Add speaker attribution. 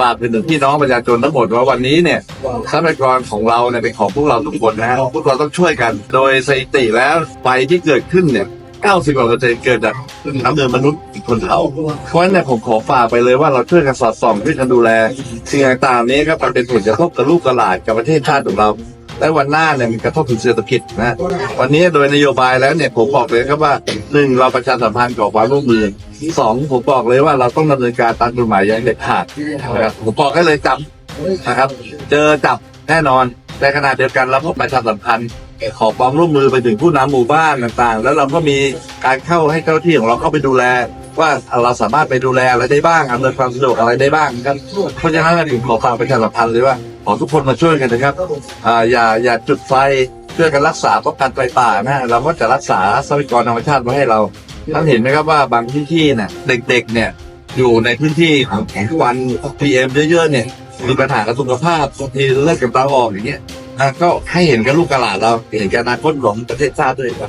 Speaker 1: ฝากถึงพี่น้องประชาชนทั้งหมดว่าวันนี้เนี่ยทรัพยากรของเราเนี่ยเป็นของพวกเราทุกคนนะฮะพวกเราต้องช่วยกัน โดยสถิติแล้วไฟที่เกิดขึ้นเนี่ย90กว่าเปอร์เซ็นต์เกิดจากน้ำเดินมนุษย์คนเผาเพราะฉะนั้นเนี่ยผมขอฝากไปเลยว่าเราช่วยกันสอดส่องช่วยกันดูแลสิ่งต่างๆนี้ครับเป็นผลกระทบกับลูกกับหลานกับประเทศชาติของเรา และวันหน้าเนี่ยมันกระทบถึงเศรษฐกิจนะวันนี้โดยนโยบายแล้วเนี่ยผมบอกเลยครับว่าหนึ่งเราประชาสัมพันธ์กับความร่วมมือสองผมบอกเลยว่าเราต้องดำเนินการตามกฎหมายอย่างเด็ดขาดนะครับผมบอกให้เลยจับนะครับ เจอจับแน่นอนในขณะเดียวกันเราก็ประชาสัมพันธ์ขอความร่วมมือไปถึงผู้นำหมู่บ้านต่างๆ แล้วเราก็มีการเข้าให้เจ้าหน้าที่ของเราเข้าไปดูแล ว่าเราสามารถไปดูแลอะไรได้บ้างอำนวยความสะดวกอะไรได้บ้างครับเพราะฉะนั้นผมขอฝากประชาสัมพันธ์เลยว่าขอทุกคนมาช่วยกันนะครับอ่าอย่าอย่าจุดไฟช่วยกันรักษาป้องกันไฟป่านะฮะเราก็จะรักษาทรัพยากรธรรมชาติไว้ให้เราท่านเห็นไหมครับว่าบางพื้นที่เนี่ยเด็ก ๆ เนี่ยอยู่ในพื้นที่ของควันพีเอ็มเยอะๆเนี่ยมีปัญหากับสุขภาพบางทีเลือดกับตาออกอย่างเงี้ยก็ให้เห็นกับลูกกระหลานเราเห็นกับอนาคตของประเทศชาติด้วยครับ